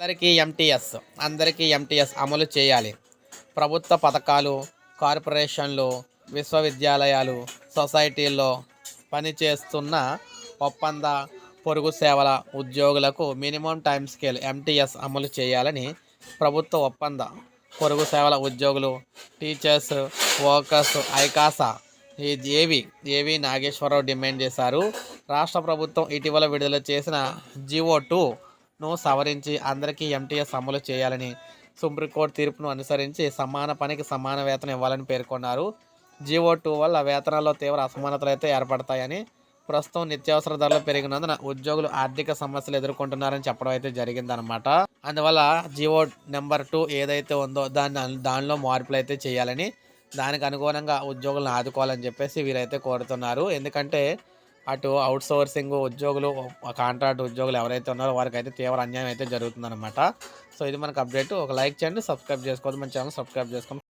అందరికీ ఎంటీఎస్ అందరికీ ఎంటీఎస్ అమలు చేయాలి. ప్రభుత్వ పథకాలు కార్పొరేషన్లు విశ్వవిద్యాలయాలు సొసైటీల్లో పనిచేస్తున్న ఒప్పంద పొరుగు సేవల ఉద్యోగులకు మినిమం టైం స్కేల్ ఎంటీఎస్ అమలు చేయాలని ప్రభుత్వ ఒప్పంద పొరుగు సేవల ఉద్యోగులు టీచర్స్ వర్కర్స్ ఐకాసా ఈ ఏవి ఏవి నాగేశ్వరరావు డిమాండ్ చేశారు. రాష్ట్ర ప్రభుత్వం ఇటీవల విడుదల చేసిన జివో ను సవరించి అందరికీ ఎంటీఎస్ అమలు చేయాలని సుప్రీంకోర్టు తీర్పును అనుసరించి సమాన పనికి సమాన వేతనం ఇవ్వాలని పేర్కొన్నారు. జీవో టూ వల్ల వేతనాల్లో తీవ్ర అసమానతలు అయితే ఏర్పడతాయని ప్రస్తుతం నిత్యావసర ధరలు పెరిగినందున ఉద్యోగులు ఆర్థిక సమస్యలు ఎదుర్కొంటున్నారని చెప్పడం అయితే జరిగిందనమాట అందువల్ల జివో నెంబర్ టూ ఏదైతే ఉందో దాన్ని దానిలో మార్పులు అయితే చేయాలని దానికి అనుగుణంగా ఉద్యోగులను ఆదుకోవాలని చెప్పేసి వీరైతే కోరుతున్నారు. ఎందుకంటే అటు అవుట్ సోర్సింగ్ ఉద్యోగులు కాంట్రాక్ట్ ఉద్యోగులు ఎవరైతే ఉన్నారో వారికి అయితే తీవ్ర అన్యాయం అయితే జరుగుతుందన్నమాట. సో ఇది మనకు అప్డేట్ ఒక లైక్ చేయండి సబ్స్క్రైబ్ చేసుకోవద్దు. మన ఛానల్ సబ్స్క్రైబ్ చేసుకోండి.